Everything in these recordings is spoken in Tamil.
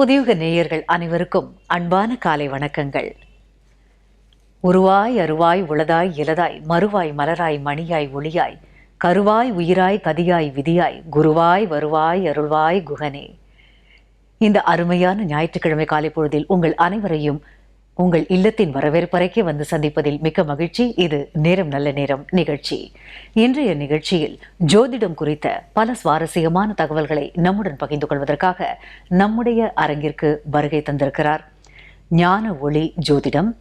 புதியுக நேயர்கள் அனைவருக்கும் அன்பான காலை வணக்கங்கள். உருவாய் அருவாய் உளதாய் இலதாய் மறுவாய் மலராய் மணியாய் ஒளியாய் கருவாய் உயிராய் கதியாய் விதியாய் குருவாய் வருவாய் அருள்வாய் குகனே. இந்த அருமையான ஞாயிற்றுக்கிழமை காலை பொழுதில் உங்கள் அனைவரையும் உங்கள் இல்லத்தின் வரவேற்பறைக்கு வந்து சந்திப்பதில் மிக்க மகிழ்ச்சி. இது நேரம் நல்ல நேரம் நிகழ்ச்சி. இன்றைய நிகழ்ச்சியில் ஜோதிடம் குறித்த பல சுவாரஸ்யமான தகவல்களை நம்முடன் பகிர்ந்து கொள்வதற்காக நம்முடைய அரங்கிற்கு வருகை தந்திருக்கிறார். ஞான ஒளி ஜோதிடம்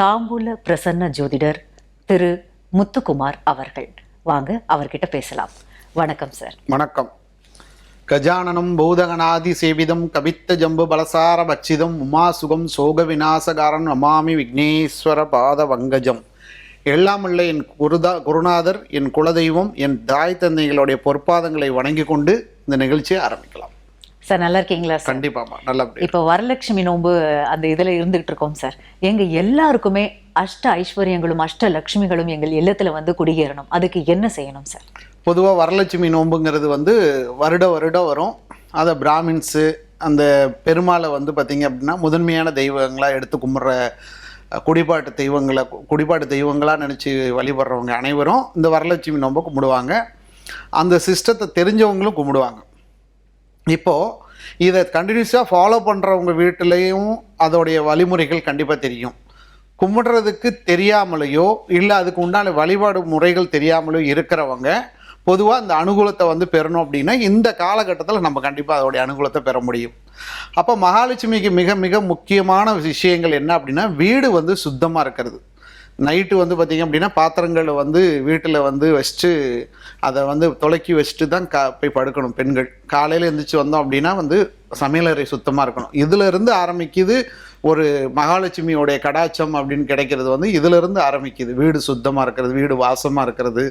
தாம்பூல பிரசன்ன ஜோதிடர் திரு முத்துக்குமார் அவர்கள். வாங்க அவர்கிட்ட பேசலாம். வணக்கம் சார். வணக்கம். கஜானனம் பூதகணாதி சேவிதம் கவித்த ஜம்பு பலசார பட்சிதம் உமாசுகம் சோக விநாசகாரன் நமாமி விக்னேஸ்வர பாத வங்கஜம். எல்லாமல்ல என் குருதா குருநாதர் என் குலதெய்வம் என் தாய் தந்தைகளுடைய பொற்பாதங்களை வணங்கி கொண்டு இந்த நிகழ்ச்சியை ஆரம்பிக்கலாம். சார் நல்லா இருக்கீங்களா சார்? கண்டிப்பாமா நல்லபடியா இப்போ வரலட்சுமி நோன்பு அந்த இதில் இருந்துகிட்டு இருக்கோம் சார். எங்க எல்லாருக்குமே அஷ்ட ஐஸ்வர்யங்களும் அஷ்ட லட்சுமிகளும் எங்கள் இல்லத்துல வந்து குடியேறணும். அதுக்கு என்ன செய்யணும் சார்? பொதுவாக வரலட்சுமி நோன்புங்கிறது வந்து வருட வருடம் வரும். அதை பிராமின்ஸு அந்த பெருமாளை வந்து பார்த்திங்க அப்படின்னா முதன்மையான தெய்வங்களாக எடுத்து கும்பிட்ற குடிப்பாட்டு தெய்வங்களை குடிப்பாட்டு தெய்வங்களாக நினச்சி வழிபடுறவங்க அனைவரும் இந்த வரலட்சுமி நோன்பை கும்பிடுவாங்க. அந்த சிஸ்டத்தை தெரிஞ்சவங்களும் கும்பிடுவாங்க. இப்போது இதை கண்டினியூஸாக ஃபாலோ பண்ணுறவங்க வீட்டிலையும் அதோடைய வழிமுறைகள் கண்டிப்பாக தெரியும். கும்பிடுறதுக்கு தெரியாமலேயோ இல்லை அதுக்கு உண்டான வழிபாடு முறைகள் தெரியாமலோ இருக்கிறவங்க பொதுவாக இந்த அனுகூலத்தை வந்து பெறணும் அப்படின்னா இந்த காலகட்டத்தில் நம்ம கண்டிப்பாக அதோடைய அனுகூலத்தை பெற முடியும். அப்போ மகாலட்சுமிக்கு மிக மிக முக்கியமான விஷயங்கள் என்ன அப்படின்னா வீடு வந்து சுத்தமாக இருக்கிறது. நைட்டு வந்து பார்த்திங்க அப்படின்னா பாத்திரங்களை வந்து வீட்டில் வந்து வச்சுட்டு அதை வந்து துலக்கி வச்சுட்டு தான் கா போய் படுக்கணும் பெண்கள். காலையில் எழுந்திரிச்சு வந்தோம் அப்படின்னா வந்து சமையலறை சுத்தமாக இருக்கணும். இதுலேருந்து ஆரம்பிக்குது ஒரு மகாலட்சுமியோடைய கடாச்சம் அப்படின்னு கிடைக்கிறது வந்து இதிலிருந்து ஆரம்பிக்குது. வீடு சுத்தமாக இருக்கிறது வீடு வாசமாக இருக்கிறது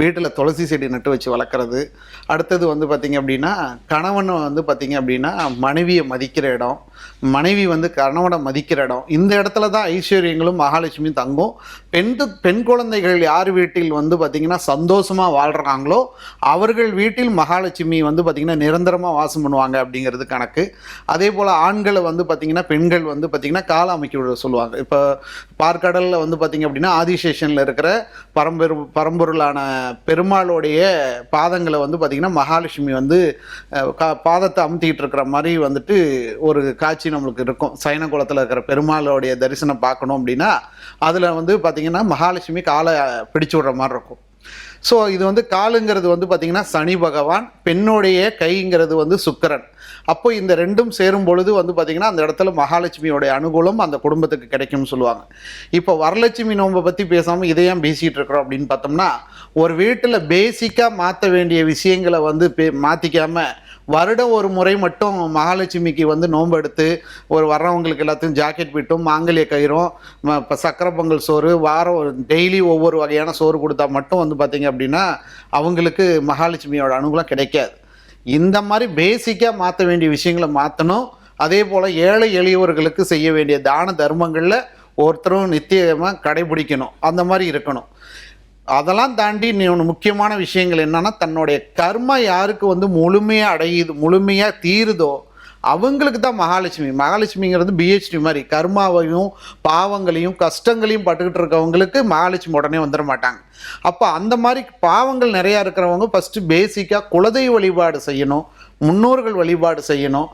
வீட்டில் துளசி செடி நட்டு வச்சு வளர்க்குறது. அடுத்தது வந்து பார்த்திங்க அப்படின்னா கணவன் வந்து பார்த்திங்க அப்படின்னா மனைவியை மதிக்கிற இடம் மனைவி வந்து கணவனை மதிக்கிற இடம். இந்த இடத்துல தான் ஐஸ்வர்யங்களும் மகாலட்சுமியும் தங்கும். பெண் பெண் குழந்தைகள் யார் வீட்டில் வந்து பார்த்திங்கன்னா சந்தோஷமாக வாழ்கிறாங்களோ அவர்கள் வீட்டில் மகாலட்சுமி வந்து பார்த்திங்கன்னா நிரந்தரமாக வாசம் பண்ணுவாங்க அப்படிங்கிறது கணக்கு. அதே போல் ஆண்களை வந்து பார்த்திங்கன்னா பெண்கள் வந்து பார்த்திங்கன்னா கால அமைக்க விட சொல்லுவாங்க. இப்போ பார்க்கடலில் வந்து பார்த்திங்க அப்படின்னா ஆதிசேஷனில் இருக்கிற பரம்பெரு பரம்பொருளான பெருமாளுடைய பாதங்களை வந்து பார்த்திங்கன்னா மகாலட்சுமி வந்து கா பாதத்தை அமுத்திக்கிட்டு இருக்கிற மாதிரி வந்துட்டு ஒரு காட்சி நம்மளுக்கு இருக்கும். சைன குளத்தில் இருக்கிற பெருமாளுடைய தரிசனம் பார்க்கணும் அப்படின்னா அதில் வந்து பார்த்திங்கன்னா மகாலட்சுமி காலை பிடிச்சு விடுற மாதிரி இருக்கும். ஸோ இது வந்து காலுங்கிறது வந்து பார்த்திங்கன்னா சனி பகவான் பெண்ணுடைய கைங்கிறது வந்து சுக்கரன். அப்போ இந்த ரெண்டும் சேரும் பொழுது வந்து பார்த்திங்கன்னா அந்த இடத்துல மகாலட்சுமியோடைய அனுகூலம் அந்த குடும்பத்துக்கு கிடைக்கும்னு சொல்லுவாங்க. இப்போ வரலட்சுமி நோன்பை பற்றி பேசாமல் இதையும் பேசிகிட்டு இருக்கிறோம் அப்படின்னு பார்த்தோம்னா ஒரு வீட்டில் பேசிக்காக மாற்ற வேண்டிய விஷயங்களை வந்து பே மாற்றிக்காமல் வருடம் ஒரு முறை மட்டும் மகாலட்சுமிக்கு வந்து நோன்பு எடுத்து ஒரு வர்றவங்களுக்கு எல்லாத்தையும் ஜாக்கெட் பிட்டும் மாங்கல்ய கயிறும் ம- இப்போ சக்கரை பொங்கல் சோறு வாரம் டெய்லி ஒவ்வொரு வகையான சோறு கொடுத்தா மட்டும் வந்து பார்த்திங்க அப்படின்னா அவங்களுக்கு மகாலட்சுமியோட அனுகூலம் கிடைக்காது. இந்த மாதிரி பேசிக்காக மாற்ற வேண்டிய விஷயங்களை மாற்றணும் அதே போல் ஏழை எளியவர்களுக்கு செய்ய வேண்டிய தான தர்மங்களில் ஒருத்தரும் நித்தியமாக கடைபிடிக்கணும். அந்த மாதிரி இருக்கணும். அதெல்லாம் தாண்டி நீ ஒன்று முக்கியமான விஷயங்கள் என்னன்னா தன்னுடைய கர்மா யாருக்கு வந்து முழுமையாக அடையுது முழுமையாக தீருதோ அவங்களுக்கு தான் மகாலட்சுமி. மகாலட்சுமிங்கிறது பிஹெச்டி மாதிரி. கர்மாவையும் பாவங்களையும் கஷ்டங்களையும் பட்டுக்கிட்டு இருக்கவங்களுக்கு மகாலட்சுமி உடனே வந்துட மாட்டாங்க. அப்போ அந்த மாதிரி பாவங்கள் நிறையா இருக்கிறவங்க ஃபஸ்ட்டு பேசிக்காக குலதெய்வ வழிபாடு செய்யணும் முன்னோர்கள் வழிபாடு செய்யணும்.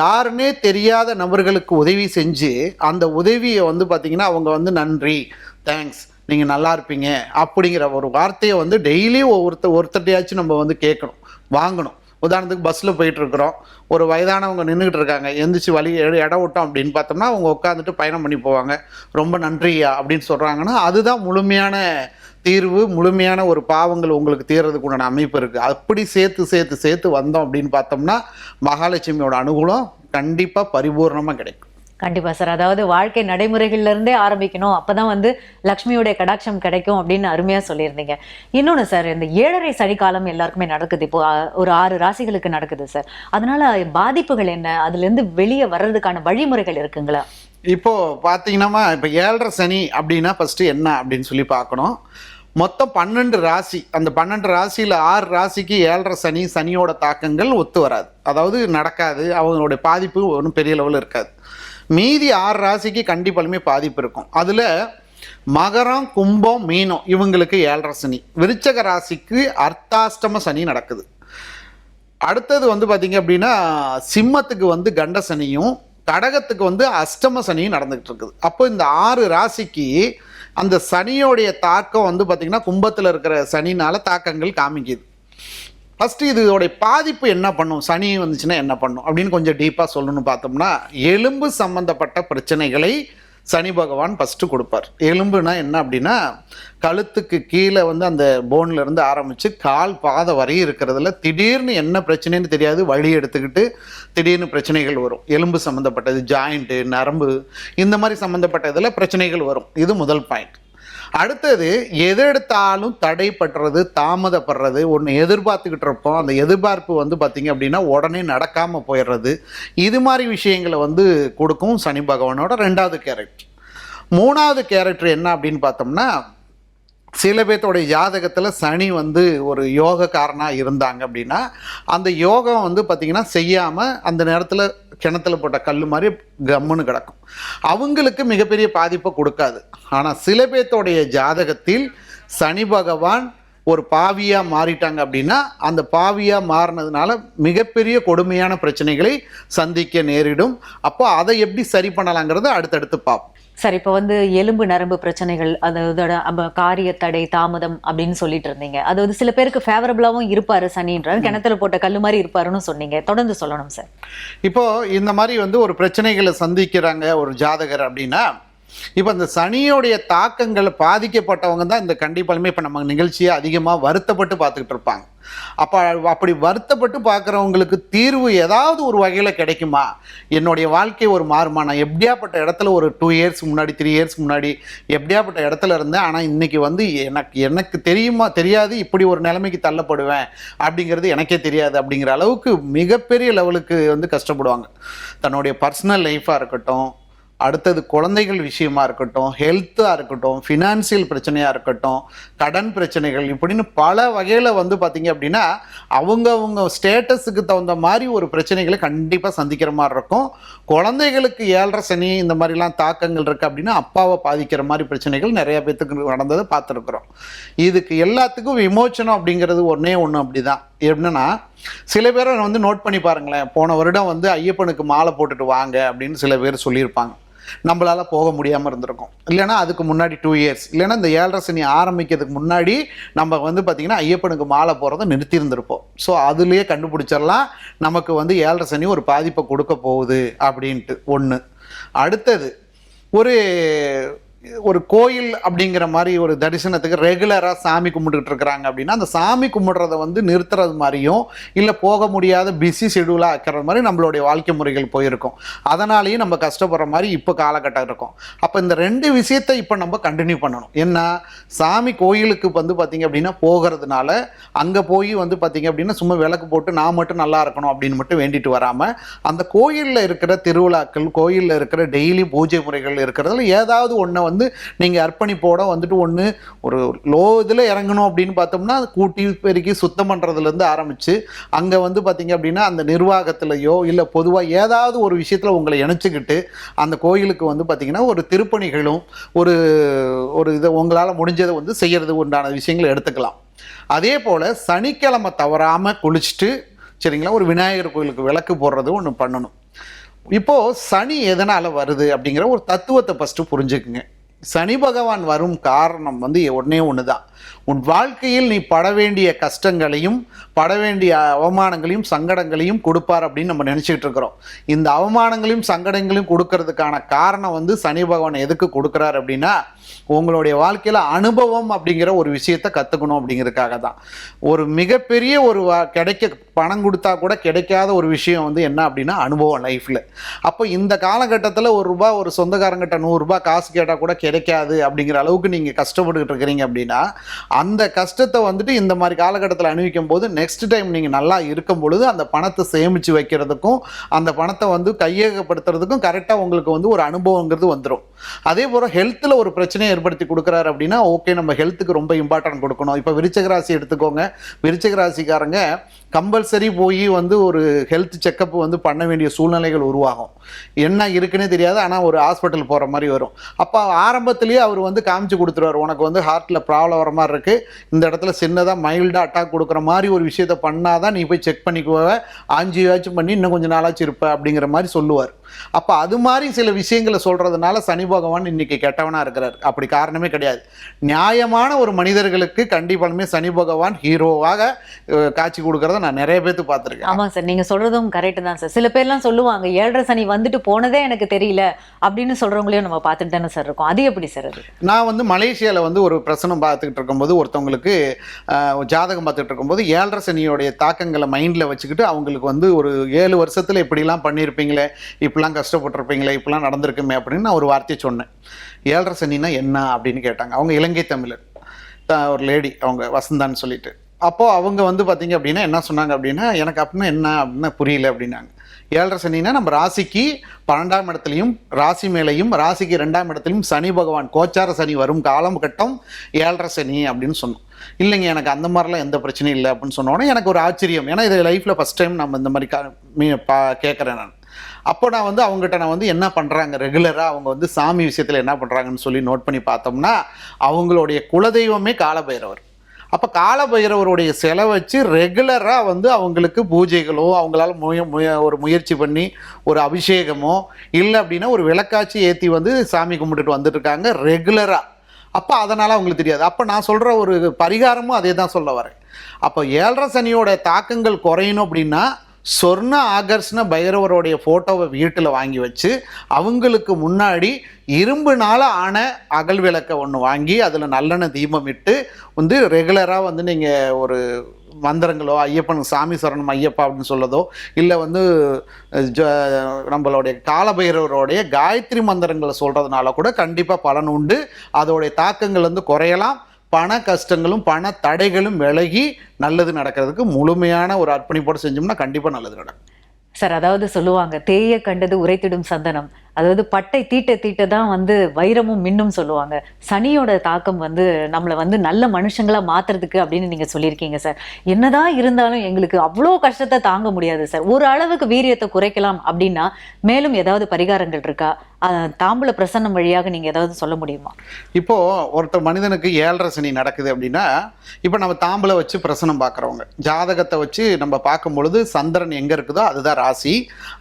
யாருன்னே தெரியாத நபர்களுக்கு உதவி செஞ்சு அந்த உதவியை வந்து பார்த்திங்கன்னா அவங்க வந்து நன்றி தேங்க்ஸ் நீங்கள் நல்லா இருப்பீங்க அப்படிங்கிற ஒரு வார்த்தையை வந்து டெய்லி ஒவ்வொருத்தர் ஒருத்தட்டையாச்சும் நம்ம வந்து கேட்கணும் வாங்கணும். உதாரணத்துக்கு பஸ்ஸில் போயிட்டுருக்குறோம். ஒரு வயதானவங்க நின்றுக்கிட்டு இருக்காங்க. எந்திரிச்சு வழி இடம் விட்டோம் அப்படின்னு பார்த்தோம்னா அவங்க உட்காந்துட்டு பயணம் பண்ணி போவாங்க. ரொம்ப நன்றியா அப்படின்னு சொல்கிறாங்கன்னா அதுதான் முழுமையான தீர்வு முழுமையான ஒரு பாவங்கள் உங்களுக்கு தீர்றதுக்கு உண்டான அமைப்பு இருக்குது அப்படி சேர்த்து சேர்த்து சேர்த்து வந்தோம் அப்படின்னு பார்த்தோம்னா மகாலட்சுமியோட அனுகூலம் கண்டிப்பாக பரிபூர்ணமாக கிடைக்கும். கண்டிப்பாக சார். அதாவது வாழ்க்கை நடைமுறைகள்லேருந்தே இருந்தே ஆரம்பிக்கணும். அப்பதான் வந்து லக்ஷ்மியுடைய கடாட்சம் கிடைக்கும் அப்படின்னு அருமையாக சொல்லியிருந்தீங்க. இன்னொன்று சார் இந்த ஏழரை சனிக்காலம் எல்லாருக்குமே நடக்குது. இப்போ ஒரு ஆறு ராசிகளுக்கு நடக்குது சார். அதனால் பாதிப்புகள் என்ன? அதுலேருந்து வெளியே வர்றதுக்கான வழிமுறைகள் இருக்குங்களா? இப்போது பார்த்தீங்கன்னா இப்போ ஏழரை சனி அப்படின்னா ஃபஸ்ட்டு என்ன அப்படின்னு சொல்லி பார்க்கணும் மொத்தம் பன்னெண்டு ராசி. அந்த பன்னெண்டு ராசியில் ஆறு ராசிக்கு ஏழரை சனி சனியோட தாக்கங்கள் ஒத்து வராது. அதாவது நடக்காது. அவங்களுடைய பாதிப்பு ஒன்றும் பெரிய லெவலில் இருக்காது. மீதி ஆறு ராசிக்கு கண்டிப்பாலுமே பாதிப்பு இருக்கும். அதில் மகரம் கும்பம் மீனம் இவங்களுக்கு ஏழரை சனி. விருச்சக ராசிக்கு அர்த்தாஷ்டம சனி நடக்குது. அடுத்தது வந்து பார்த்தீங்க அப்படின்னா சிம்மத்துக்கு வந்து கண்ட சனியும் கடகத்துக்கு வந்து அஷ்டம சனியும் நடந்துகிட்டு இருக்குது. அப்போ இந்த ஆறு ராசிக்கு அந்த சனியோடைய தாக்கம் வந்து பார்த்திங்கன்னா கும்பத்தில் இருக்கிற சனினால் தாக்கங்கள் காமிக்குது. ஃபஸ்ட்டு இதோடைய பாதிப்பு என்ன பண்ணும்? சனி வந்துச்சுன்னா என்ன பண்ணும்? அப்படின்னு கொஞ்சம் டீப்பாக சொல்லணும்னு பார்த்தோம்னா எலும்பு சம்மந்தப்பட்ட பிரச்சனைகளை சனி பகவான் ஃபஸ்ட்டு கொடுப்பார். எலும்புனா என்ன அப்படின்னா கழுத்துக்கு கீழே வந்து அந்த போன்லேருந்து ஆரம்பித்து கால் பாதை வரையும் இருக்கிறதுல திடீர்னு என்ன பிரச்சனைன்னு தெரியாது. வழி எடுத்துக்கிட்டு திடீர்னு பிரச்சனைகள் வரும். எலும்பு சம்மந்தப்பட்டது ஜாயிண்ட்டு நரம்பு இந்த மாதிரி சம்மந்தப்பட்ட இதில் பிரச்சனைகள் வரும். இது முதல் பாயிண்ட் அடுத்தது எது எடுத்தாலும் தடைப்படுறது தாமதப்படுறது ஒன்று எதிர்பார்த்துக்கிட்டு இருப்போம். அந்த எதிர்பார்ப்பு வந்து பார்த்திங்க அப்படின்னா உடனே நடக்காமல் போயிடுறது. இது மாதிரி விஷயங்களை வந்து கொடுக்கும் சனி பகவானோட ரெண்டாவது கேரக்டர். மூணாவது கேரக்டர் என்ன அப்படின்னு பார்த்தோம்னா சில பேர்த்தோடைய ஜாதகத்தில் சனி வந்து ஒரு யோகக்காரனாக இருந்தாங்க அப்படின்னா அந்த யோகம் வந்து பார்த்திங்கன்னா செய்யாமல் அந்த நேரத்தில் கிணத்துல போட்ட கல் மாதிரி கம்முன்னு கிடக்கும். அவங்களுக்கு மிகப்பெரிய பாதிப்பை கொடுக்காது. ஆனால் சில பேர்த்தோடைய ஜாதகத்தில் சனி பகவான் ஒரு பாவியாக மாறிட்டாங்க அப்படின்னா அந்த பாவியாக மாறினதுனால மிகப்பெரிய கொடுமையான பிரச்சனைகளை சந்திக்க நேரிடும். அப்போ அதை எப்படி சரி பண்ணலாங்கிறத அடுத்தடுத்து பார்ப்போம். சரி இப்போ வந்து எலும்பு நரம்பு பிரச்சனைகள் அதோட அப்ப காரிய தடை தாமதம் அப்படின்னு சொல்லிட்டு இருந்தீங்க. அது வந்து சில பேருக்கு ஃபேவரபிளாவும் இருப்பாரு சனின்றார். கிணத்துல போட்ட கல்லு மாதிரி இருப்பாருன்னு சொன்னீங்க. தொடர்ந்து சொல்லணும் சார். இப்போ இந்த மாதிரி வந்து ஒரு பிரச்சனைகளை சந்திக்கிறாங்க ஒரு ஜாதகர் அப்படின்னா இப்போ இந்த சனியோடைய தாக்கங்கள் பாதிக்கப்பட்டவங்க தான் இந்த கண்டிப்பாலுமே இப்போ நம்ம நிகழ்ச்சியை அதிகமாக வருத்தப்பட்டு பார்த்துக்கிட்டு இருப்பாங்க. அப்போ அப்படி வருத்தப்பட்டு பார்க்குறவங்களுக்கு தீர்வு ஏதாவது ஒரு வகையில் கிடைக்குமா? என்னுடைய வாழ்க்கை ஒரு மாறுமா? நான் எப்படியாப்பட்ட இடத்துல ஒரு டூ இயர்ஸ் முன்னாடி த்ரீ இயர்ஸ் முன்னாடி எப்படியாப்பட்ட இடத்துல இருந்தேன்? ஆனால் இன்றைக்கி வந்து எனக்கு எனக்கு தெரியுமா தெரியாது இப்படி ஒரு நிலைமைக்கு தள்ளப்படுவேன் அப்படிங்கிறது எனக்கே தெரியாது அப்படிங்கிற அளவுக்கு மிகப்பெரிய லெவலுக்கு வந்து கஷ்டப்படுவாங்க. தன்னுடைய பர்சனல் லைஃப்பாக இருக்கட்டும் அடுத்தது குழந்தைகள் விஷயமா இருக்கட்டும் ஹெல்த்தாக இருக்கட்டும் ஃபினான்சியல் பிரச்சனையாக இருக்கட்டும் கடன் பிரச்சனைகள் இப்படின்னு பல வகையில் வந்து பார்த்திங்க அப்படின்னா அவங்கவுங்க ஸ்டேட்டஸுக்கு தகுந்த மாதிரி ஒரு பிரச்சனைகளை கண்டிப்பாக சந்திக்கிற மாதிரி இருக்கும். குழந்தைகளுக்கு ஏழரை சனி இந்த மாதிரிலாம் தாக்கங்கள் இருக்குது அப்படின்னா அப்பாவை பாதிக்கிற மாதிரி பிரச்சனைகள் நிறைய பேத்துக்கு நடந்ததை பார்த்துருக்குறோம். இதுக்கு எல்லாத்துக்கும் விமோச்சனம் அப்படிங்கிறது ஒன்றே ஒன்று அப்படி தான் எப்படின்னா சில பேரை வந்து நோட் பண்ணி பாருங்களேன் போன வருடம் வந்து ஐயப்பனுக்கு மாலை போட்டுட்டு வாங்க அப்படின்னு சில பேர் சொல்லியிருப்பாங்க. நம்மளால் போக முடியாமல் இருந்திருக்கும். இல்லைன்னா அதுக்கு முன்னாடி டூ இயர்ஸ் இல்லைன்னா இந்த ஏழரை சனி ஆரம்பிக்கிறதுக்கு முன்னாடி நம்ம வந்து பார்த்திங்கன்னா ஐயப்பனுக்கு மாலை போகிறத நிறுத்தியிருந்திருப்போம் ஸோ அதுலேயே கண்டுபிடிச்சிடலாம். நமக்கு வந்து ஏழரை சனி ஒரு பாதிப்பை கொடுக்க போகுது அப்படின்ட்டு. ஒன்று அடுத்தது ஒரு ஒரு கோயில் அப்படிங்கிற மாதிரி ஒரு தரிசனத்துக்கு ரெகுலராக சாமி கும்பிட்டுக்கிட்டு இருக்கிறாங்க அப்படின்னா அந்த சாமி கும்பிட்றத வந்து நிறுத்துறது மாதிரியும் இல்லை போக முடியாத பிஸி ஷெடியூலாக ஆக்கிற மாதிரி நம்மளுடைய வாழ்க்கை முறைகள் போயிருக்கும். அதனாலேயும் நம்ம கஷ்டப்படுற மாதிரி இப்போ காலகட்டம் இருக்கும். அப்போ இந்த ரெண்டு விஷயத்தை இப்போ நம்ம கண்டினியூ பண்ணணும். என்ன சாமி கோயிலுக்கு வந்து பார்த்திங்க அப்படின்னா போகிறதுனால அங்கே போய் வந்து பார்த்திங்க அப்படின்னா சும்மா விளக்கு போட்டு நான் மட்டும் நல்லா இருக்கணும் அப்படின்னு மட்டும் வேண்டிட்டு வராமல் அந்த கோயிலில் இருக்கிற திருவிழாக்கள் கோயிலில் இருக்கிற டெய்லி பூஜை முறைகள் இருக்கிறதுல ஏதாவது ஒன்றை வந்து வந்து நீங்கள் அர்ப்பணிப்போட வந்துட்டு ஒன்று ஒரு லோ இதில் இறங்கணும் அப்படின்னு பார்த்தோம்னா அது கூட்டி பெருக்கி சுத்தம் பண்ணுறதுலேருந்து ஆரம்பித்து அங்கே வந்து பார்த்தீங்க அப்படின்னா அந்த நிர்வாகத்திலையோ இல்லை பொதுவாக ஏதாவது ஒரு விஷயத்தில் உங்களை இணைச்சிக்கிட்டு அந்த கோயிலுக்கு வந்து பார்த்தீங்கன்னா ஒரு திருப்பணிகளும் ஒரு ஒரு இதை உங்களால் முடிஞ்சதை வந்து செய்கிறது உண்டான விஷயங்களை எடுத்துக்கலாம். அதே போல் சனிக்கிழமை தவறாமல் குளிச்சுட்டு சரிங்களா ஒரு விநாயகர் கோயிலுக்கு விளக்கு போடுறது ஒன்று பண்ணணும். இப்போது சனி எதனால் வருது அப்படிங்கிற ஒரு தத்துவத்தை ஃபஸ்ட்டு புரிஞ்சுக்குங்க. சனி பகவான் வரும் காரணம் வந்து உடனே ஒன்று தான் உன் வாழ்க்கையில் நீ பட வேண்டிய கஷ்டங்களையும் பட வேண்டிய அவமானங்களையும் சங்கடங்களையும் கொடுப்பார் அப்படின்னு நம்ம நினச்சிக்கிட்டு இருக்கிறோம். இந்த அவமானங்களையும் சங்கடங்களையும் கொடுக்கறதுக்கான காரணம் வந்து சனி பகவான் எதுக்கு கொடுக்குறாரு அப்படின்னா உங்களுடைய வாழ்க்கையில் அனுபவம் அப்படிங்கிற ஒரு விஷயத்தை கற்றுக்கணும் அப்படிங்கிறதுக்காக தான். ஒரு மிகப்பெரிய ஒரு வா- கிடைக்க பணம் கொடுத்தா கூட கிடைக்காத ஒரு விஷயம் வந்து என்ன அப்படின்னா அனுபவம் லைஃப்பில் அப்போ இந்த காலகட்டத்தில் ஒரு ரூபா ஒரு சொந்தக்காரங்கிட்ட நூறுரூபா காசு கேட்டால் கூட கிடைக்காது அப்படிங்கிற அளவுக்கு நீங்கள் கஷ்டப்பட்டுக்கிட்டு இருக்கிறீங்க அப்படின்னா அந்த கஷ்டத்தை வந்துட்டு இந்த மாதிரி காலகட்டத்தில் அணிவிக்கும் போது நெக்ஸ்ட் டைம் நீங்கள் நல்லா இருக்கும் பொழுது அந்த பணத்தை சேமித்து வைக்கிறதுக்கும் அந்த பணத்தை வந்து கையகப்படுத்துறதுக்கும் கரெக்டாக உங்களுக்கு வந்து ஒரு அனுபவங்கிறது வந்துடும் அதே போல் ஹெல்த்தில் ஒரு பிரச்சனையை ஏற்படுத்தி கொடுக்குறாரு அப்படின்னா ஓகே நம்ம ஹெல்த்துக்கு ரொம்ப இம்பார்ட்டன்ட் கொடுக்கணும். இப்போ விருச்சக ராசி எடுத்துக்கோங்க. விருச்சக ராசிக்காரங்க கம்பல்சரி போய் வந்து ஒரு ஹெல்த் செக்கப் வந்து பண்ண வேண்டிய சூழ்நிலைகள் உருவாகும். என்ன இருக்குன்னே தெரியாது ஆனால் ஒரு ஹாஸ்பிட்டல் போகிற மாதிரி வரும். அப்போ ஆரம்பத்துலேயே அவர் வந்து காமிச்சு கொடுத்துருவார் உனக்கு வந்து ஹார்ட்டில் ப்ராப்ளம் வர மாதிரி இருக்குது இந்த இடத்துல சின்னதாக மைல்டாக அட்டாக் கொடுக்குற மாதிரி ஒரு விஷயத்தை பண்ணாதான் நீ போய் செக் பண்ணிக்குவ. ஆஞ்சியாச்சும் பண்ணி இன்னும் கொஞ்சம் நாளாச்சும் இருப்ப. அப்படிங்கிற மாதிரி சொல்லுவார். அப்போ அது மாதிரி சில விஷயங்களை சொல்கிறதுனால சனி பகவான் இன்னைக்கு கெட்டவனாக இருக்கிறார். அப்படி காரணமே கிடையாது. நியாயமான ஒரு மனிதர்களுக்கு கண்டிப்பாலுமே சனி பகவான் ஹீரோவாக காட்சி கொடுக்கறத நான் நிறைய பேர்த்து பார்த்துருக்கேன். ஆமாம் சார் நீங்கள் சொல்கிறதும் கரெக்டு தான் சார். சில பேர்லாம் சொல்லுவாங்க ஏழரை சனி வந்துட்டு போனதே எனக்கு தெரியல அப்படின்னு சொல்கிறவங்களையும் நம்ம பார்த்துட்டு தானே சார் இருக்கோம். அது எப்படி சார் அது? நான் வந்து மலேசியாவில் வந்து ஒரு பிரசனம் பார்த்துக்கிட்டு இருக்கும்போது ஒருத்தவங்களுக்கு ஜாதகம் பார்த்துட்டு இருக்கும்போது ஏழரை சனியோடைய தாக்கங்களை மைண்டில் வச்சுக்கிட்டு அவங்களுக்கு வந்து ஒரு ஏழு வருஷத்தில் இப்படிலாம் பண்ணியிருப்பீங்களே இப்படிலாம் கஷ்டப்பட்டிருப்பீங்களே இப்படிலாம் நடந்திருக்குமே அப்படின்னு நான் ஒரு வார்த்தையை சொன்னேன். ஏழரை சனின்னா என்ன அப்படின்னு கேட்டாங்க. அவங்க இலங்கை தமிழர். த- ஒரு லேடி அவங்க வசந்தான்னு சொல்லிட்டு. அப்போது அவங்க வந்து பார்த்தீங்க அப்படின்னா என்ன சொன்னாங்க அப்படின்னா எனக்கு அப்படின்னா என்ன அப்படின்னா புரியல அப்படின்னாங்க. ஏழரை சனினா நம்ம ராசிக்கு பன்னெண்டாம் இடத்துலையும் ராசி மேலையும் ராசிக்கு ரெண்டாம் இடத்துலையும் சனி பகவான் கோச்சார சனி வரும் காலம் கட்டம் ஏழரை சனி அப்படின்னு சொன்னோம். இல்லைங்க எனக்கு அந்த மாதிரிலாம் எந்த பிரச்சனையும் இல்லை அப்படின்னு சொன்னோன்னே எனக்கு ஒரு ஆச்சரியம். ஏன்னா இது லைஃப்பில் ஃபஸ்ட் டைம் நம்ம இந்த மாதிரி கா மீ பா கேட்குறேன் நான். அப்போ நான் வந்து அவங்ககிட்ட நான் வந்து என்ன பண்ணுறாங்க ரெகுலராக அவங்க வந்து சாமி விஷயத்தில் என்ன பண்ணுறாங்கன்னு சொல்லி நோட் பண்ணி பார்த்தோம்னா அவங்களுடைய குலதெய்வமே காலபைரவர். அப்போ காலபைரவருடைய செலவை வச்சு ரெகுலராக வந்து அவங்களுக்கு பூஜைகளோ அவங்களால முய முய ஒரு முயற்சி பண்ணி ஒரு அபிஷேகமோ இல்லை அப்படின்னா ஒரு விளக்காட்சி ஏற்றி வந்து சாமி கும்பிட்டுட்டு வந்துட்டுருக்காங்க ரெகுலராக அப்போ அதனால் அவங்களுக்கு தெரியாது. அப்போ நான் சொல்கிற ஒரு பரிகாரமும் அதே தான் சொல்ல வரேன். அப்போ ஏழரை சனியோட தாக்கங்கள் குறையணும் அப்படின்னா சொர்ண ஆகர்ஷ்ண பைரவருடைய ஃபோட்டோவை வீட்டில் வாங்கி வச்சு அவங்களுக்கு முன்னாடி இரும்புனால ஆன அகல் விளக்கை ஒன்று வாங்கி அதில் நல்லெண்ணெய் தீபம் இட்டு வந்து ரெகுலராக வந்து நீங்கள் ஒரு மந்திரங்களோ ஐயப்பன் சாமி சரணம் ஐயப்பா அப்படின்னு சொல்லதோ இல்லை வந்து ஜ நம்மளுடைய காலபைரவருடைய காயத்ரி மந்திரங்களை சொல்கிறதுனால கூட கண்டிப்பாக பலன் உண்டு. அதோடைய தாக்கங்கள் வந்து குறையலாம். பண கஷ்டங்களும் பண தடைகளும் விலகி நல்லது நடக்கிறதுக்கு முழுமையான ஒரு அர்ப்பணிப்போடு செஞ்சோம்னா கண்டிப்பாக நல்லது நடக்கும். சார் அதாவது சொல்லுவாங்க தேய கண்டது உரைத்திடும் சந்தனம். அதாவது பட்டை தீட்ட தீட்ட தான் வந்து வைரமும் மின்னும் சொல்லுவாங்க. சனியோட தாக்கம் வந்து நம்மளை வந்து நல்ல மனுஷங்களா மாத்துறதுக்கு அப்படின்னு நீங்க சொல்லியிருக்கீங்க சார். என்னதான் இருந்தாலும் எங்களுக்கு அவ்வளோ கஷ்டத்தை தாங்க முடியாது சார். ஒரு அளவுக்கு வீரியத்தை குறைக்கலாம் அப்படின்னா மேலும் ஏதாவது பரிகாரங்கள் இருக்கா? தாம்பூல பிரசன்னம் வழியாக நீங்கள் ஏதாவது சொல்ல முடியுமா? இப்போது ஒருத்தர் மனிதனுக்கு ஏழரை சனி நடக்குது அப்படின்னா இப்போ நம்ம தாம்பூல வச்சு பிரசனம் பார்க்குறவங்க ஜாதகத்தை வச்சு நம்ம பார்க்கும் பொழுது சந்திரன் எங்கே இருக்குதோ அதுதான் ராசி.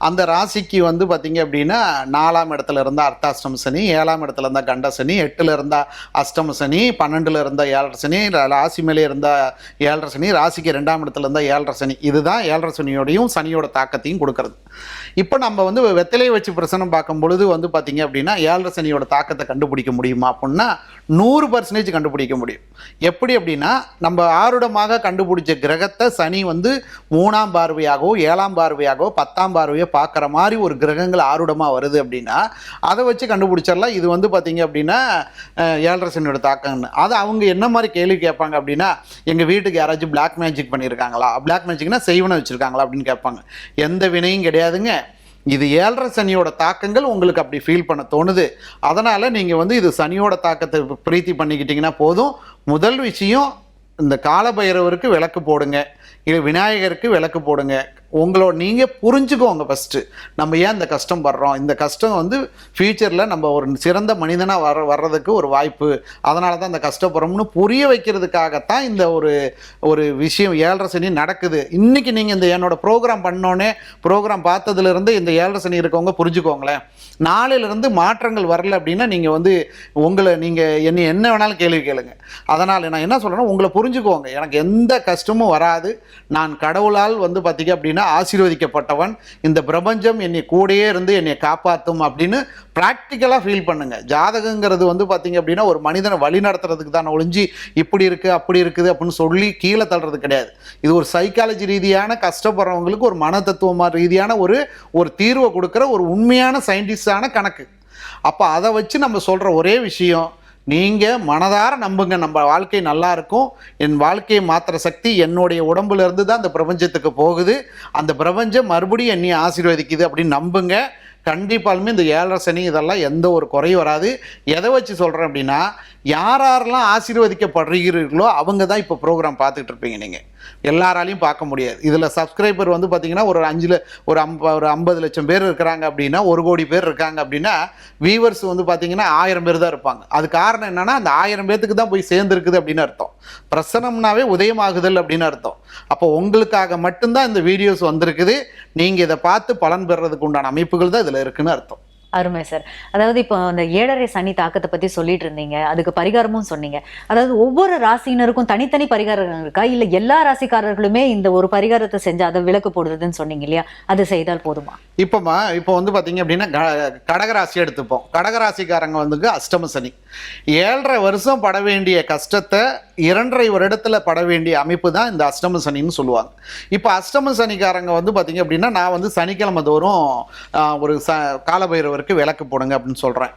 அந்த ராசிக்கு வந்து பார்த்தீங்க அப்படின்னா நாலாம் இடத்துல இருந்தால் அர்த்தாஷ்டம சனி ஏழாம் இடத்துல இருந்தால் கண்ட சனி எட்டில் இருந்தால் அஷ்டம சனி பன்னெண்டில் இருந்தால் ஏழரை சனி ராசி மேலே இருந்தால் ஏழரை சனி ராசிக்கு ரெண்டாம் இடத்துல இருந்தால் ஏழரை சனி. இதுதான் ஏழரை சனியோடையும் சனியோட தாக்கத்தையும் கொடுக்கறது. இப்போ நம்ம வந்து வெத்தலையை வச்சு பிரசனம் பார்க்கும் பொழுது வந்து பார்த்தீங்க அப்படின்னா ஏழரை சனியோட தாக்கத்தை கண்டுபிடிக்க முடியுமா அப்படின்னா நூறு பர்சன்டேஜ் கண்டுபிடிக்க முடியும். எப்படி அப்படின்னா நம்ம ஆருடமாக கண்டுபிடிச்ச கிரகத்தை சனி வந்து மூணாம் பார்வையாகவோ ஏழாம் பார்வையாகவோ பத்தாம் பார்வையோ பார்க்குற மாதிரி ஒரு கிரகங்கள் ஆருடமாக வருது அப்படின்னா அதை வச்சு கண்டுபிடிச்சிடலாம். இது வந்து பார்த்தீங்க அப்படின்னா ஏழரை சனியோட தாக்கம்னு. அதை அவங்க என்ன மாதிரி கேள்வி கேட்பாங்க அப்படின்னா எங்கள் வீட்டுக்கு யாராச்சும் பிளாக் மேஜிக் பண்ணியிருக்காங்களா பிளாக் மேஜிக்னா செய்வனை வச்சுருக்காங்களா அப்படின்னு கேட்பாங்க. எந்த வினையும் கிடையாதுங்க. இது ஏழரை சனியோட தாக்கங்கள் உங்களுக்கு அப்படி ஃபீல் பண்ண தோணுது. அதனால் நீங்கள் வந்து இது சனியோட தாக்கத்தை பிரீத்தி பண்ணிக்கிட்டிங்கன்னா போதும். முதல் விஷயம் இந்த காலபைரவருக்கு விளக்கு போடுங்க. இல்லை விநாயகருக்கு விளக்கு போடுங்க. உங்களோட நீங்கள் புரிஞ்சுக்கோங்க ஃபஸ்ட்டு நம்ம ஏன் இந்த கஷ்டம் படுறோம் இந்த கஷ்டம் வந்து ஃப்யூச்சரில் நம்ம ஒரு சிறந்த மனிதனாக வர வர்றதுக்கு ஒரு வாய்ப்பு. அதனால தான் இந்த கஷ்டப்படுறோம்னு புரிய வைக்கிறதுக்காகத்தான் இந்த ஒரு ஒரு விஷயம் ஏழரை சனி நடக்குது. இன்றைக்கி நீங்கள் இந்த என்னோடய ப்ரோக்ராம் பண்ணோன்னே ப்ரோக்ராம் பார்த்ததுலேருந்து இந்த ஏழரை சனி இருக்கவங்க புரிஞ்சுக்கோங்களேன். நாளிலிருந்து மாற்றங்கள் வரல அப்படின்னா நீங்கள் வந்து உங்களை நீங்கள் என்ன என்ன வேணாலும் கேள்வி கேளுங்க. அதனால் நான் என்ன சொல்கிறேன்னா உங்களை புரிஞ்சுக்கோங்க. எனக்கு எந்த கஷ்டமும் வராது. நான் கடவுளால் வந்து பார்த்திங்க அப்படின்னா ஆசீர்வதிக்கப்பட்டவன். இந்த பிரபஞ்சம் என்னை கூடயே இருந்து என்னை காப்பாற்றும் அப்படின்னு ப்ராக்டிக்கலாக ஃபீல் பண்ணுங்க. ஜாதகங்கிறது வந்து பார்த்தீங்க அப்படின்னா ஒரு மனிதனை வழி நடத்துறதுக்கு தான் ஒழிஞ்சு இப்படி இருக்குது அப்படி இருக்குது அப்படின்னு சொல்லி கீழே தள்ளுறது கிடையாது. இது ஒரு சைக்காலஜி ரீதியான கஷ்டப்படுறவங்களுக்கு ஒரு மன தத்துவமாக ரீதியான ஒரு ஒரு தீர்வை கொடுக்குற ஒரு உண்மையான சயின்டிஸ்டான கணக்கு. அப்போ அதை வச்சு நம்ம சொல்கிற ஒரே விஷயம் நீங்கள் மனதார நம்புங்க. நம்ம வாழ்க்கை நல்லா இருக்கும். என் வாழ்க்கையை மாற்றுற சக்தி என்னுடைய உடம்புலேருந்து தான் அந்த பிரபஞ்சத்துக்கு போகுது. அந்த பிரபஞ்சம் மறுபடியும் என்னையும் ஆசீர்வதிக்குது அப்படின்னு நம்புங்க. கண்டிப்பாலுமே இந்த ஏழரை சனி இதெல்லாம் எந்த ஒரு குறையும் வராது. எதை வச்சு சொல்கிறேன் அப்படின்னா யார் யாரெல்லாம் ஆசீர்வதிக்கப்படுறீர்களோ அவங்க தான் இப்போ ப்ரோக்ராம் பார்த்துக்கிட்டு இருப்பீங்க நீங்கள் எல்லாராலையும் பார்க்க முடியாது. இதில் சப்ஸ்கிரைபர் வந்து பார்த்தீங்கன்னா ஒரு அஞ்சில் ஒரு அம்ப ஒரு ஐம்பது லட்சம் பேர் இருக்கிறாங்க அப்படின்னா ஒரு கோடி பேர் இருக்காங்க அப்படின்னா வியூவர்ஸ் வந்து பார்த்தீங்கன்னா ஆயிரம் பேர் தான் இருப்பாங்க. அது காரணம் என்னென்னா அந்த ஆயிரம் பேர்த்துக்கு தான் போய் சேர்ந்துருக்குது அப்படின்னு அர்த்தம். பிரசனம்னாவே உதயமாகுதல் அப்படின்னு அர்த்தம். அப்போ உங்களுக்காக மட்டும்தான் இந்த வீடியோஸ் வந்திருக்குது. நீங்கள் இதை பார்த்து பலன் பெறுறதுக்கு உண்டான அமைப்புகள் தான் இதில் இருக்குன்னு அர்த்தம். அருமை சார். அதாவது இப்போ அந்த ஏழரை சனி தாக்கத்தை பத்தி சொல்லிட்டு இருந்தீங்க. அதுக்கு பரிகாரமும் சொன்னீங்க. அதாவது ஒவ்வொரு ராசியினருக்கும் தனித்தனி பரிகாரம் இருக்கா? இல்ல எல்லா ராசிக்காரர்களுமே இந்த ஒரு பரிகாரத்தை செஞ்சு அதை விளக்கு போடுறதுன்னு சொன்னீங்க இல்லையா? அது செய்தால் போதுமா? இப்போமா இப்போ வந்து பார்த்தீங்க அப்படின்னா க- கடகராசி எடுத்துப்போம். கடகராசிக்காரங்க வந்து அஷ்டம சனி. ஏழரை வருஷம் பட வேண்டிய கஷ்டத்தை இரண்டரை வருடத்தில் பட வேண்டிய அமைப்பு தான் இந்த அஷ்டம சனின்னு சொல்லுவாங்க. இப்போ அஷ்டம சனிக்காரங்க வந்து பார்த்தீங்க அப்படின்னா நான் வந்து சனிக்கிழமை தோறும் ஒரு ச காலபைரவருக்கு விளக்கு போடுங்க அப்படின்னு சொல்கிறேன்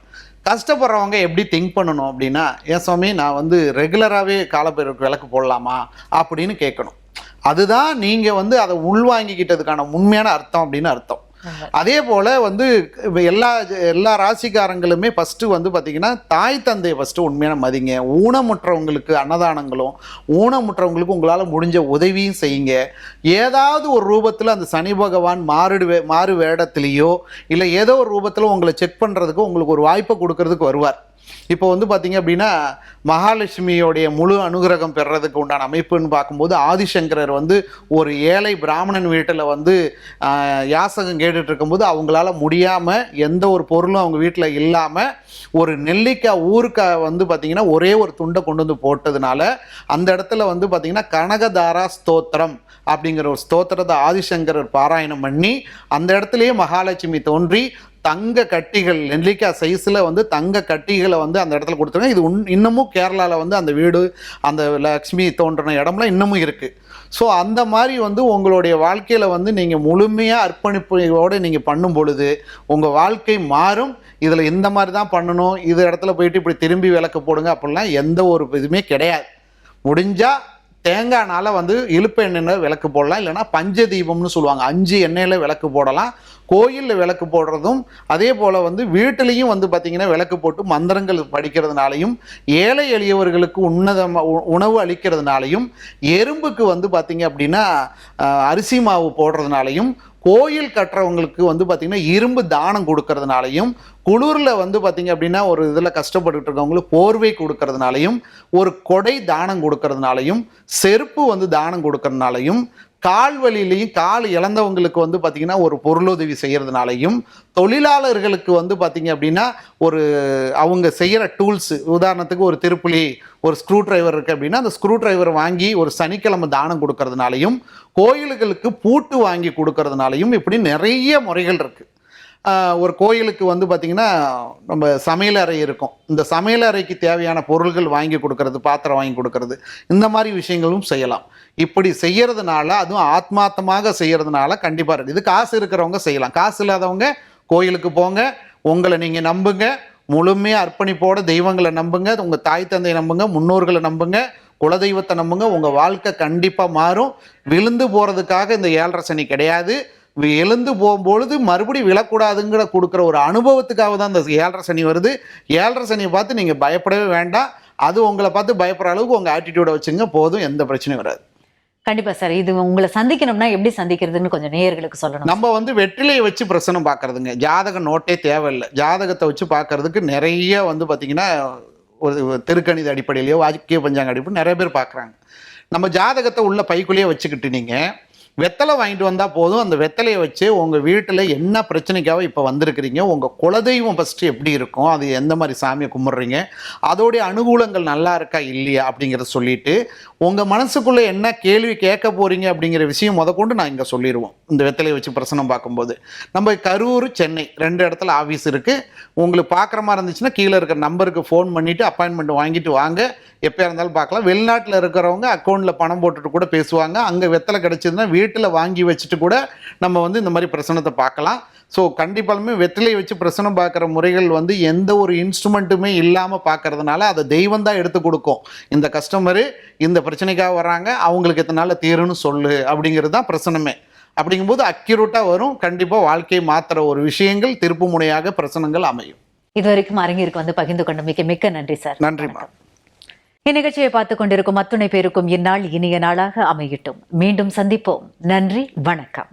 கஷ்டப்படுறவங்க எப்படி திங்க் பண்ணணும் அப்படின்னா ஏன் சுவாமி நான் வந்து ரெகுலராகவே காலபைரவருக்கு விளக்கு போடலாமா? அப்படின்னு கேட்கணும். அதுதான் நீங்கள் வந்து அதை உள்வாங்கிக்கிட்டதுக்கான உண்மையான அர்த்தம் அப்படின்னு அர்த்தம். அதே போல் வந்து எல்லா எல்லா ராசிக்காரங்களுமே ஃபஸ்ட்டு வந்து பார்த்திங்கன்னா தாய் தந்தையை ஃபஸ்ட்டு உண்மையான மதிங்க. ஊனமுற்றவங்களுக்கு அன்னதானங்களும் ஊனமுற்றவங்களுக்கு உங்களால் முடிஞ்ச உதவியும் செய்யுங்க. ஏதாவது ஒரு ரூபத்தில் அந்த சனி பகவான் மாறுடு மாறு வேடத்துலேயோ இல்லை ஏதோ ஒரு ரூபத்தில் உங்களை செக் பண்ணுறதுக்கு உங்களுக்கு ஒரு வாய்ப்பை கொடுக்கறதுக்கு வருவார். இப்போ வந்து பார்த்தீங்க அப்படின்னா மகாலட்சுமியோடைய முழு அனுகிரகம் பெறுறதுக்கு உண்டான அமைப்புன்னு பார்க்கும்போது ஆதிசங்கரர் வந்து ஒரு ஏழை பிராமணன் வீட்டில் வந்து யாசகம் கேட்டுட்டு இருக்கும்போது அவங்களால முடியாமல் எந்த ஒரு பொருளும் அவங்க வீட்டில் இல்லாமல் ஒரு நெல்லிக்காய் ஊருக்காய் வந்து பார்த்தீங்கன்னா ஒரே ஒரு துண்டை கொண்டு வந்து போட்டதுனால அந்த இடத்துல வந்து பார்த்தீங்கன்னா கனகதாரா ஸ்தோத்திரம் அப்படிங்கிற ஒரு ஸ்தோத்திரத்தை ஆதிசங்கரர் பாராயணம் பண்ணி அந்த இடத்துலையே மகாலட்சுமி தோன்றி தங்க கட்டிகள் நெல்லிக்காய் சைஸில் வந்து தங்க கட்டிகளை வந்து அந்த இடத்துல கொடுத்துருங்க இது உன் இன்னமும் கேரளாவில் வந்து அந்த வீடு அந்த லக்ஷ்மி தோன்றின இடம்லாம் இன்னமும் இருக்குது ஸோ அந்த மாதிரி வந்து உங்களுடைய வாழ்க்கையில் வந்து நீங்கள் முழுமையாக அர்ப்பணிப்போடு நீங்கள் பண்ணும் பொழுது உங்கள் வாழ்க்கை மாறும். இதில் இந்த மாதிரி தான் பண்ணணும். இது இடத்துல போயிட்டு இப்படி திரும்பி விளக்கு போடுங்க அப்படிலாம் எந்த ஒரு இதுவுமே கிடையாது. முடிஞ்சால் தேங்காய்னால் வந்து இழுப்பு எண்ணெயில் விளக்கு போடலாம். இல்லைனா பஞ்ச தீபம்னு சொல்லுவாங்க. அஞ்சு எண்ணெயில் விளக்கு போடலாம். கோயிலில் விளக்கு போடுறதும் அதே போல் வந்து வீட்டிலையும் வந்து பார்த்திங்கன்னா விளக்கு போட்டு மந்திரங்கள் படிக்கிறதுனாலையும் ஏழை எளியவர்களுக்கு உன்னதமாக உணவு அளிக்கிறதுனாலையும் எறும்புக்கு வந்து பார்த்திங்க அப்படின்னா அரிசி மாவு போடுறதுனாலையும் கோயில் கட்டுறவங்களுக்கு வந்து பார்த்திங்கன்னா இரும்பு தானம் கொடுக்கறதுனாலையும் குளிரில் வந்து பார்த்திங்க அப்படின்னா ஒரு இதில் கஷ்டப்பட்டுட்டு இருக்கவங்களுக்கு போர்வை கொடுக்கறதுனாலையும் ஒரு கொடை தானம் கொடுக்கறதுனாலையும் செருப்பு வந்து தானம் கொடுக்கறதுனாலையும் கால் வழியிலையும் கால் இழந்தவங்களுக்கு வந்து பார்த்திங்கன்னா ஒரு பொருளுதவி செய்கிறதுனாலையும் தொழிலாளர்களுக்கு வந்து பார்த்திங்க அப்படின்னா ஒரு அவங்க செய்கிற டூல்ஸு உதாரணத்துக்கு ஒரு திருப்புளி ஒரு ஸ்க்ரூ டிரைவர் இருக்குது அப்படின்னா அந்த ஸ்க்ரூ டிரைவர் வாங்கி ஒரு சனிக்கிழமை தானம் கொடுக்கறதுனாலையும் கோயில்களுக்கு பூட்டு வாங்கி கொடுக்கறதுனாலையும் இப்படி நிறைய முறைகள் இருக்குது ஒரு கோயிலுக்கு வந்து பார்த்திங்கன்னா நம்ம சமையல் அறை இருக்கும். இந்த சமையல் அறைக்கு தேவையான பொருள்கள் வாங்கி கொடுக்கறது பாத்திரம் வாங்கி கொடுக்கறது இந்த மாதிரி விஷயங்களும் செய்யலாம். இப்படி செய்யறதுனால அதுவும் ஆத்மார்த்தமாக செய்யறதுனால கண்டிப்பாக இருக்குது இது காசு இருக்கிறவங்க செய்யலாம். காசு இல்லாதவங்க கோயிலுக்கு போங்க உங்களை நீங்கள் நம்புங்க. முழுமையாக அர்ப்பணிப்போட தெய்வங்களை நம்புங்க உங்கள் தாய் தந்தையை நம்புங்க முன்னோர்களை நம்புங்க குலதெய்வத்தை நம்புங்க. உங்கள் வாழ்க்கை கண்டிப்பாக மாறும். விழுந்து போகிறதுக்காக இந்த ஏழரை சனி கிடையாது. எழுந்து போகும்பொழுது மறுபடியும் விழக்கூடாதுங்கிற கொடுக்குற ஒரு அனுபவத்துக்காக தான் இந்த ஏழரை சனி வருது. ஏழரை சனியை பார்த்து நீங்கள் பயப்படவே வேண்டாம். அது உங்களை பார்த்து பயப்படுற அளவுக்கு உங்கள் ஆட்டிடியூடை வச்சுங்க போதும். எந்த பிரச்சனையும் வராது. கண்டிப்பா சார். இது உங்களை சந்திக்கணும்னா எப்படி சந்திக்கிறதுன்னு கொஞ்சம் நேயர்களுக்கு சொல்லணும். நம்ம வந்து வெற்றிலையை வச்சு பிரசனம் பார்க்கறதுங்க. ஜாதக நோட்டே தேவையில்லை. ஜாதகத்தை வச்சு பார்க்கறதுக்கு நிறைய வந்து பார்த்தீங்கன்னா ஒரு திருக்கணித அடிப்படையிலையோ வாக்கிய பஞ்சாங்க அடிப்படையில் நிறைய பேர் பார்க்குறாங்க. நம்ம ஜாதகத்தை உள்ள பைக்குள்ளேயே வச்சுக்கிட்டு நீங்கள் வெத்தலை வாங்கிட்டு வந்தால் போதும். அந்த வெத்தலையை வச்சு உங்கள் வீட்டில் என்ன பிரச்சனைக்காக இப்போ வந்திருக்கிறீங்க? உங்கள் குலதெய்வம் ஃபஸ்ட்டு எப்படி இருக்கும்? அது எந்த மாதிரி சாமியை கும்பிட்றீங்க? அதோடைய அனுகூலங்கள் நல்லா இருக்கா? இல்லையா? அப்படிங்கிறத சொல்லிட்டு உங்கள் மனசுக்குள்ளே என்ன கேள்வி கேட்க போகிறீங்க அப்படிங்கிற விஷயம் முதற்கொண்டு நான் இங்கே சொல்லிடுவோம். இந்த வெத்தலையை வச்சு பிரசனம் பார்க்கும்போது. நம்ம கரூர் சென்னை ரெண்டு இடத்துல ஆஃபீஸ் இருக்குது உங்களுக்கு பார்க்குற மாதிரி இருந்துச்சுன்னா கீழே இருக்கிற நம்பருக்கு ஃபோன் பண்ணிவிட்டு அப்பாயின்மெண்ட் வாங்கிட்டு வாங்க. எப்போ இருந்தாலும் பார்க்கலாம். வெளிநாட்டில் இருக்கிறவங்க அக்கௌண்ட்டில் பணம் போட்டுட்டு கூட பேசுவாங்க. அங்கே வெத்தலை கிடச்சதுன்னா வீட்டில் வாங்கி வச்சுட்டு கூட நம்ம வந்து இந்த மாதிரி பிரசனத்தை பார்க்கலாம். ஸோ கண்டிப்பாலுமே வெற்றிலையை வச்சு பிரசனம் பார்க்குற முறைகள் வந்து எந்த ஒரு இன்ஸ்ட்ருமெண்ட்டுமே இல்லாமல் பார்க்கறதுனால அதை தெய்வம் தான் எடுத்து கொடுக்கும். இந்த கஸ்டமரு இந்த பிரச்சனைக்காக வராங்க அவங்களுக்கு எத்தனை நாளில் தீருன்னு சொல்லு அப்படிங்கிறது தான் பிரசனமே. அப்படிங்கும்போது அக்யூரேட்டாக வரும். கண்டிப்பாக வாழ்க்கையை மாற்றுற ஒரு விஷயங்கள் திருப்பு முனையாக பிரசனங்கள் அமையும். இதுவரைக்கும் அரங்கிற்கு வந்து பகிர்ந்து கொண்ட மிக்க மிக்க நன்றி சார். நன்றிம்மா இந்நிகழ்ச்சியை பார்த்துக் கொண்டிருக்கும் அத்துணை பேருக்கும் இந்நாள் இனிய நாளாக அமையட்டும். மீண்டும் சந்திப்போம். நன்றி வணக்கம்.